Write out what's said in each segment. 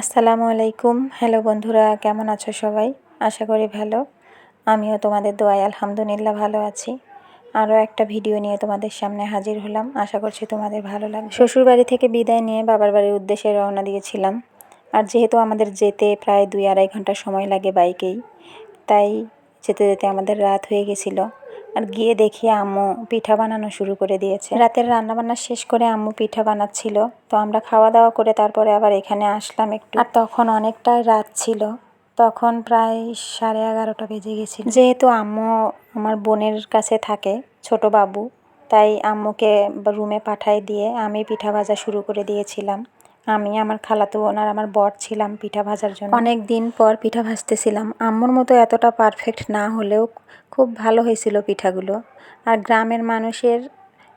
আসসালামু আলাইকুম। হ্যালো বন্ধুরা, কেমন আছো সবাই? আশা করি ভালো। আমিও তোমাদের দোয়াই আলহামদুলিল্লাহ ভালো আছি। আরও একটা ভিডিও নিয়ে তোমাদের সামনে হাজির হলাম। আশা করছি তোমাদের ভালো লাগবে। শ্বশুরবাড়ি থেকে বিদায় নিয়ে বাবার বাড়ির উদ্দেশ্যে রওনা দিয়েছিলাম। আর যেহেতু আমাদের যেতে প্রায় দুই আড়াই ঘণ্টা সময় লাগে বাইকেই, তাই যেতে যেতে আমাদের রাত হয়ে গেছিল। আর গিয়ে দেখি আম্মু পিঠা বানানো শুরু করে দিয়েছে। রাতের রান্নাবান্না শেষ করে আম্মু পিঠা বানাচ্ছিল। তো আমরা খাওয়া দাওয়া করে তারপরে আবার এখানে আসলাম একটু। আর তখন অনেকটাই রাত ছিল। তখন প্রায় সাড়ে এগারোটা বেজে গেছিল। যেহেতু আম্মু আমার বোনের কাছে থাকে, ছোট বাবু, তাই আম্মুকে রুমে পাঠাই দিয়ে আমি পিঠা ভাজা শুরু করে দিয়েছিলাম। আমি আমার খালাতো বোন আর আমার বর ছিলাম পিঠা ভাজার জন্য। অনেক দিন পর পিঠা ভাজতেছিলাম। আম্মুর মতো এতটা পারফেক্ট না হলেও খুব ভালো হয়েছিল পিঠাগুলো। আর গ্রামের মানুষের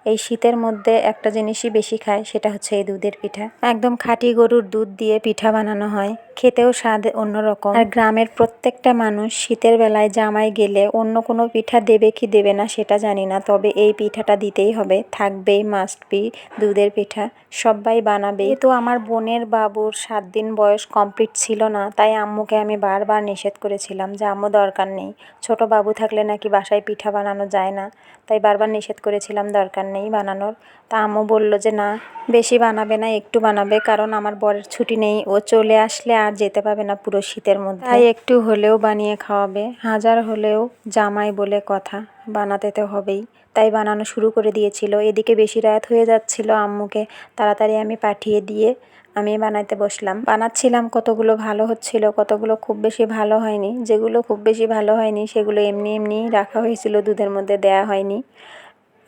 এই শীতের মধ্যে একটা জিনিসই বেশি খায়, সেটা হচ্ছে এই দুধের পিঠা। একদম খাঁটি গরুর দুধ দিয়ে পিঠা বানানো হয়। খেতেও স্বাদ অন্যরকম। আর গ্রামের প্রত্যেকটা মানুষ শীতের বেলায় জামাই গেলে অন্য কোনো পিঠা দেবে কি দেবে না সেটা জানি না, তবে এই পিঠাটা দিতেই হবে। থাকবেই মাস্ট বি দুধের পিঠা। সবাই বানাবে। তো আমার বোনের বাবুর সাত দিন বয়স কমপ্লিট ছিল না, তাই আম্মুকে আমি বারবার নিষেধ করেছিলাম যে, আম্মু, দরকার নেই। ছোট বাবু থাকলে নাকি বাসায় পিঠা বানানো যায় না। তাই বারবার নিষেধ করেছিলাম, দরকার নেই বানানোর। তা আম্মু বলল যে, না, বেশি বানাবে না, একটু বানাবে, কারণ আমার বরের ছুটি নেই। ও চলে আসলে আর যেতে পাবে না পুরো শীতের মধ্যে। তাই একটু হলেও বানিয়ে খাওয়াবে। হাজার হলেও জামাই বলে কথা, বানাতে তো হবেই। তাই বানানো শুরু করে দিয়েছিল। এদিকে বেশি রাত হয়ে যাচ্ছিল আম্মুকে। তাড়াতাড়ি আমি পাঠিয়ে দিয়ে আমি বানাইতে বসলাম। বানাচ্ছিলাম কতগুলো ভালো হচ্ছিল, কতগুলো খুব বেশি ভালো হয়নি। যেগুলো খুব বেশি ভালো হয়নি, সেগুলো এমনি এমনি রাখা হয়েছিল, দুধের মধ্যে দেয়া হয়নি।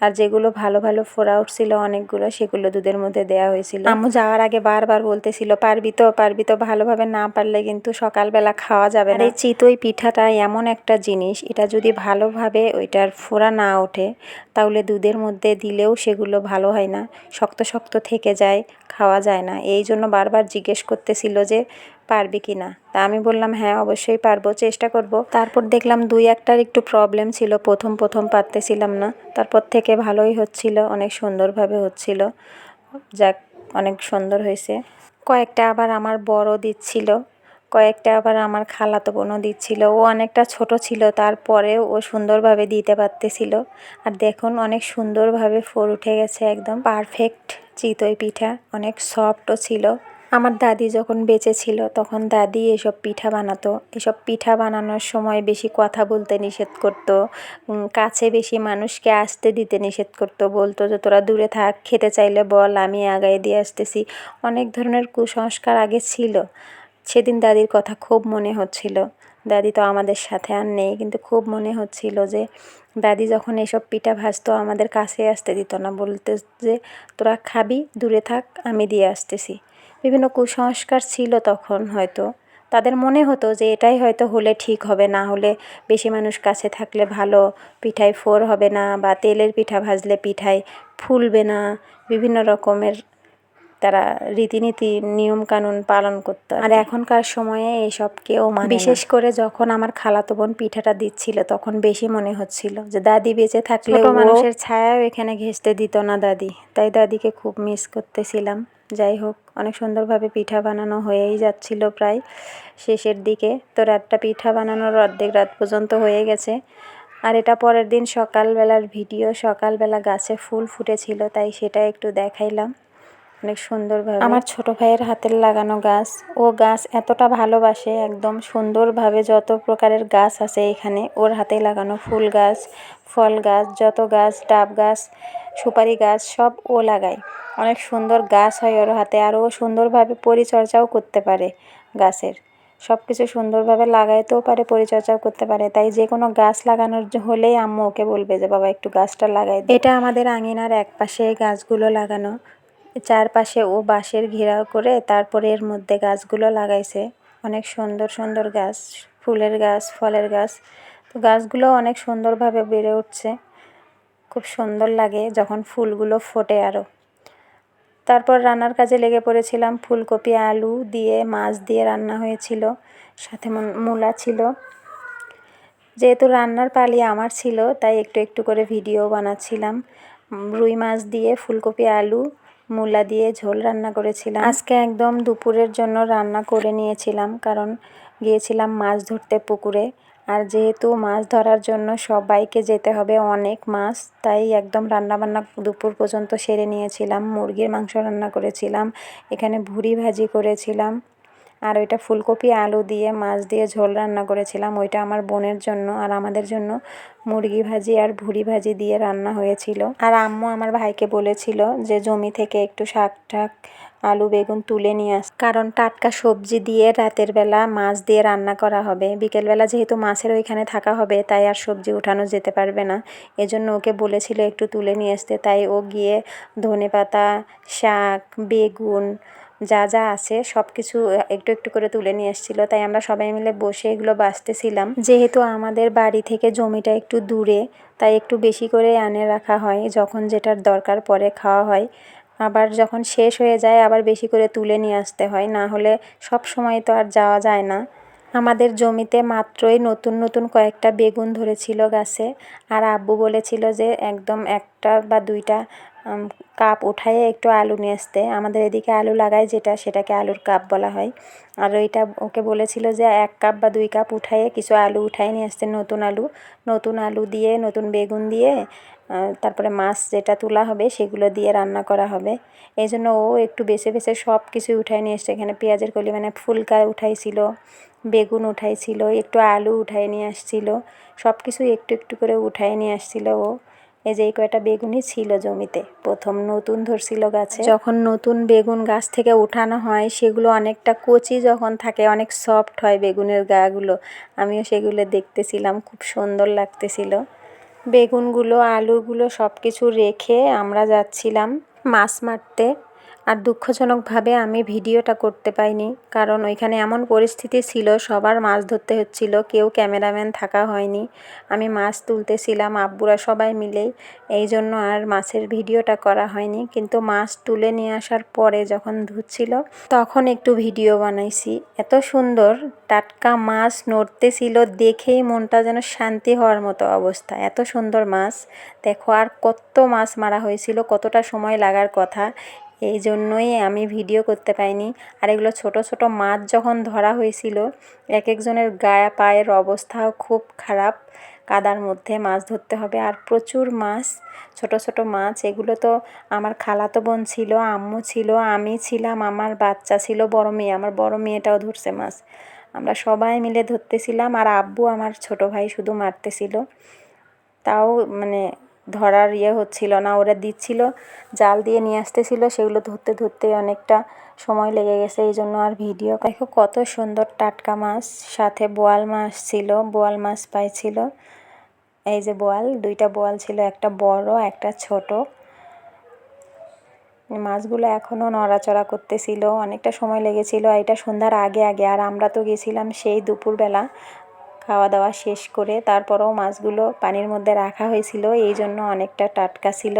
আর যেগুলো ভালো ভালো ফোড়া উঠছিল অনেকগুলো সেগুলো দুধের মধ্যে দেওয়া হয়েছিল। আম্মু যাওয়ার আগে বারবার বলতেছিল পারবি তো পারবি তো ভালোভাবে না পারলে কিন্তু সকালবেলা খাওয়া যাবে না। এই চিতই পিঠাটা এমন একটা জিনিস এটা যদি ভালোভাবে ওইটার ফোড়া না ওঠে তাহলে দুধের মধ্যে দিলেও সেগুলো ভালো হয় না। শক্ত শক্ত থেকে যায় খাওয়া যায় না। এই জন্য বারবার জিজ্ঞেস করতেছিল যে পারবি কি না? তা আমি বললাম হ্যাঁ অবশ্যই পারব, চেষ্টা করব। তারপর দেখলাম দুই একটার একটু প্রবলেম ছিল, প্রথম প্রথম পারতেছিলাম না। তারপর থেকে ভালোই হচ্ছিল, অনেক সুন্দরভাবে হচ্ছিল। যাক, অনেক সুন্দর হয়েছে। কয়েকটা আবার আমার বড় দিচ্ছিল, কয়েকটা আবার আমার খালাতো বোনও দিচ্ছিল। ও অনেকটা ছোট ছিল তারপরেও ও সুন্দরভাবে দিতে পারতেছিল। আর দেখুন, অনেক সুন্দরভাবে ফোর উঠে গেছে, একদম পারফেক্ট চিতই পিঠা, অনেক সফটও ছিল। আমার দাদি যখন বেঁচে ছিল, তখন দাদি এসব পিঠা বানাতো। এসব পিঠা বানানোর সময় বেশি কথা বলতে নিষেধ করতো। কাছে বেশি মানুষকে আসতে দিতে নিষেধ করতো। বলতো যে, তোরা দূরে থাক, খেতে চাইলে বল, আমি আগায় দিয়ে আসতেছি। অনেক ধরনের কুসংস্কার আগে ছিল। সেদিন দাদির কথা খুব মনে হচ্ছিল। দাদি তো আমাদের সাথে আর নেই, কিন্তু খুব মনে হচ্ছিল যে, দাদি যখন এসব পিঠা ভাজতো, আমাদের কাছে আসতে দিত না। বলতে যে, তোরা খাবি, দূরে থাক, আমি দিয়ে আসতেছি। বিভিন্ন কুসংস্কার ছিল তখন হয়তো। তাদের মনে হতো যে এটাই হয়তো হলে ঠিক হবে না হলে বেশি মানুষ কাছে থাকলে ভালো পিঠায় ফোর হবে না বা তেলের পিঠা ভাজলে পিঠায় ফুলবে না। বিভিন্ন রকমের তারা রীতিনীতি নিয়মকানুন পালন করতো। আর এখনকার সময়ে এসব কেউ মানে বিশেষ করে যখন আমার খালাতো বোন পিঠাটা দিচ্ছিল তখন বেশি মনে হচ্ছিল যে দাদি বেঁচে থাকলে মানুষের ছায়াও এখানে ঘেঁষতে দিত না দাদি। তাই দাদিকে খুব মিস করতেছিলাম। যাই হোক, অনেক সুন্দরভাবে পিঠা বানানো হয়েই যাচ্ছিল প্রায় শেষের দিকে। তো রাতটা পিঠা বানানোর অর্ধেক রাত পর্যন্ত হয়ে গেছে। আর এটা পরের দিন সকালবেলার ভিডিও, সকালবেলা গাছে ফুল ফুটেছিল, তাই সেটা একটু দেখাইলাম। অনেক সুন্দরভাবে। আমার ছোট ভাইয়ের হাতের লাগানো গাছ। ও গাছ এতটা ভালোবাসে একদম সুন্দরভাবে যত প্রকারের গাছ আছে এখানে ওর হাতে লাগানো ফুল গাছ ফল গাছ যত গাছ ডাব গাছ সুপারি গাছ সব ও লাগায়। অনেক সুন্দর গাছ হয় ওর হাতে আর ও সুন্দরভাবে পরিচর্যাও করতে পারে গাছের। সব কিছু সুন্দরভাবে লাগাইতেও পারে পরিচর্যাও করতে পারে। তাই যে কোনো গাছ লাগানোর হলেই আম্মু ওকে বলবে যে বাবা একটু গাছটা লাগাই এটা আমাদের আঙিনার এক পাশে গাছগুলো লাগানো। চারপাশে ও বাঁশের ঘেরাও করে তারপরে এর মধ্যে গাছগুলো লাগাইছে। অনেক সুন্দর সুন্দর গাছ, ফুলের গাছ, ফলের গাছ। তো গাছগুলো অনেক সুন্দরভাবে বেড়ে উঠছে। খুব সুন্দর লাগে যখন ফুলগুলো ফোটে আরও তারপর রান্নার কাজে লেগে পড়েছিলাম ফুলকপি, আলু দিয়ে, মাছ দিয়ে রান্না হয়েছিল। সাথে মূলা ছিল। যেহেতু রান্নার পালি আমার ছিল, তাই একটু একটু করে ভিডিও বানাচ্ছিলাম। রুই মাছ দিয়ে ফুলকপি, আলু মূলা দিয়ে ঝোল রান্না করেছিলাম। আজকে একদম দুপুরের জন্য রান্না করে নিয়েছিলাম, কারণ গিয়েছিলাম মাছ ধরতে পুকুরে। আর যেহেতু মাছ ধরার জন্য সবাইকে যেতে হবে, অনেক মাছ, তাই একদম রান্না বান্না দুপুর পর্যন্ত সেরে নিয়েছিলাম। মুরগির মাংস রান্না করেছিলাম, এখানে ভুড়ি ভাজি করেছিলাম। আর ওইটা ফুলকপি, আলু দিয়ে, মাছ দিয়ে ঝোল রান্না করেছিলাম। ওইটা আমার বোনের জন্য আর আমাদের জন্য মুরগি ভাজি আর ভুড়ি ভাজি দিয়ে রান্না হয়েছিল। আর আম্মু আমার ভাইকে বলেছিল যে, জমি থেকে একটু শাক টাক, আলু, বেগুন তুলে নিয়ে আস। কারণ টাটকা সবজি দিয়ে রাতের বেলা মাছ দিয়ে রান্না করা হবে। বিকেলবেলা যেহেতু মাছের ওইখানে থাকা হবে, তাই আর সবজি উঠানো যেতে পারবে না। এজন্য ওকে বলেছিল একটু তুলে নিয়ে আসতে। তাই ও গিয়ে ধনে পাতা শাক, বেগুন যা যা আছে সব কিছু একটু একটু করে তুলে নিয়ে এসেছিল। তাই আমরা সবাই মিলে বসে এগুলো বাঁচতেছিলাম। যেহেতু আমাদের বাড়ি থেকে জমিটা একটু দূরে, তাই একটু বেশি করে আনে রাখা হয় যখন যেটার দরকার পরে খাওয়া হয়। আবার যখন শেষ হয়ে যায়, আবার বেশি করে তুলে নিয়ে আসতে হয়। না হলে সব সময় তো আর যাওয়া যায় না। আমাদের জমিতে মাত্রই নতুন নতুন কয়েকটা বেগুন ধরেছিল গাছে। আর আব্বু বলেছিল যে, একদম একটা বা দুইটা কাপ উঠাইয়ে একটু আলু নিয়ে আসতে। আমাদের এদিকে আলু লাগায় যেটা, সেটাকে আলুর কাপ বলা হয়। আর ওইটা ওকে বলেছিল যে এক কাপ বা দুই কাপ উঠাইয়ে কিছু আলু উঠাই নিয়ে আসতে, নতুন আলু। নতুন আলু দিয়ে, নতুন বেগুন দিয়ে তারপরে মাছ যেটা তোলা হবে সেগুলো দিয়ে রান্না করা হবে। এই জন্য ও একটু বেছে বেছে সব কিছুই উঠাই নিয়ে এসছে এখানে পেঁয়াজের কলি মানে ফুলকা উঠাইছিল, বেগুন উঠাইছিল, একটু আলু উঠাই নিয়ে আসছিল, সব কিছু একটু একটু করে উঠাই নিয়ে আসছিল ও। এই যে কয়টা বেগুনই ছিল জমিতে। প্রথম নতুন ধরছিল গাছে। যখন নতুন বেগুন গাছ থেকে উঠানো হয়, সেগুলো অনেকটা কচি যখন থাকে, অনেক সফট হয় বেগুনের গাগুলো। আমিও সেগুলো দেখতেছিলাম, খুব সুন্দর লাগতেছিল। বেগুনগুলো, আলুগুলো সব কিছু রেখে আমরা যাচ্ছিলাম মাছ মারতে। আর দুঃখজনকভাবে আমি ভিডিওটা করতে পাইনি। কারণ ওইখানে এমন পরিস্থিতি ছিল, সবার মাছ ধরতে হচ্ছিল, কেউ ক্যামেরাম্যান থাকা হয়নি। আমি মাছ তুলতেছিলাম, আব্বুরা সবাই মিলেই। এই জন্য আর মাছের ভিডিওটা করা হয়নি। কিন্তু মাছ তুলে নিয়ে আসার পরে যখন ধুচ্ছিল, তখন একটু ভিডিও বানাইছি। এত সুন্দর, টাটকা মাছ নড়তেছিল দেখেই মনটা যেন শান্তি হওয়ার মতো অবস্থা। এত সুন্দর মাছ। দেখো আর কত মাছ মারা হয়েছিল, কতটা সময় লাগার কথা। এই জন্যই আমি ভিডিও করতে পাইনি। আর এগুলো ছোট ছোট মাছ যখন ধরা হয়েছিল, এক একজনের গায়ে, পায়ের অবস্থাও খুব খারাপ। কাদার মধ্যে মাছ ধরতে হবে। আর প্রচুর মাছ, ছোট ছোট মাছ, এগুলো তো আমার খালাতো বোন ছিল, আম্মু ছিল, আমি ছিলাম, আমার বাচ্চা ছিল, বড় মেয়ে, আমার বড় মেয়েটাও ধরছে মাছ। আমরা সবাই মিলে ধরতেছিলাম, আর আব্বু আমার ছোট ভাই শুধু মারতেছিল। তাও মানে ধরার ইয়ে হচ্ছিল না, ওরা দিচ্ছিল, জাল দিয়ে নিয়ে আসতেছিল, সেগুলো ধরতে ধরতে অনেকটা সময় লেগে গেছে, এই জন্য আর ভিডিও দেখো কত সুন্দর টাটকা মাছ, সাথে বোয়াল মাছ ছিল, বোয়াল মাছ পাইছিল, এই যে বোয়াল, দুইটা বোয়াল ছিল, একটা বড়, একটা ছোট। মাছগুলো এখনও নড়াচড়া করতেছিল, অনেকটা সময় লেগেছিল এটা সন্ধ্যার আগে আগে, আর আমরা তো গেছিলাম সেই দুপুরবেলা খাওয়া দাওয়া শেষ করে তারপরেও মাছগুলো পানির মধ্যে রাখা হয়েছিল। এই জন্য অনেকটা টাটকা ছিল।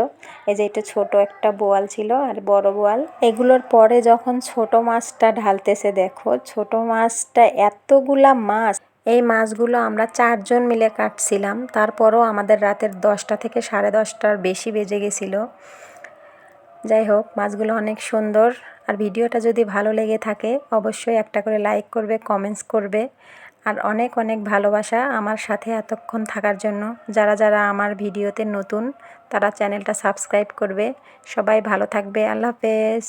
এই যে এটা ছোট একটা বোয়াল ছিল আর বড় বোয়াল। এগুলোর পরে যখন ছোট মাছটা ঢালতেছে, দেখো, ছোট মাছটা এতগুলা মাছ। এই মাছগুলো আমরা চারজন মিলে কাটছিলাম। তারপরও আমাদের রাতের দশটা থেকে সাড়ে দশটার বেশি বেজে গেছিল। যাই হোক, মাছগুলো অনেক সুন্দর। আর ভিডিওটা যদি ভালো লেগে থাকে, অবশ্যই একটা করে লাইক করবে কমেন্টস করবে। আর অনেক অনেক ভালোবাসা আমার সাথে এতক্ষণ থাকার জন্য। যারা যারা আমার ভিডিওতে নতুন, তারা চ্যানেলটা সাবস্ক্রাইব করবে। সবাই ভালো থাকবে। আল্লাহ হাফেজ।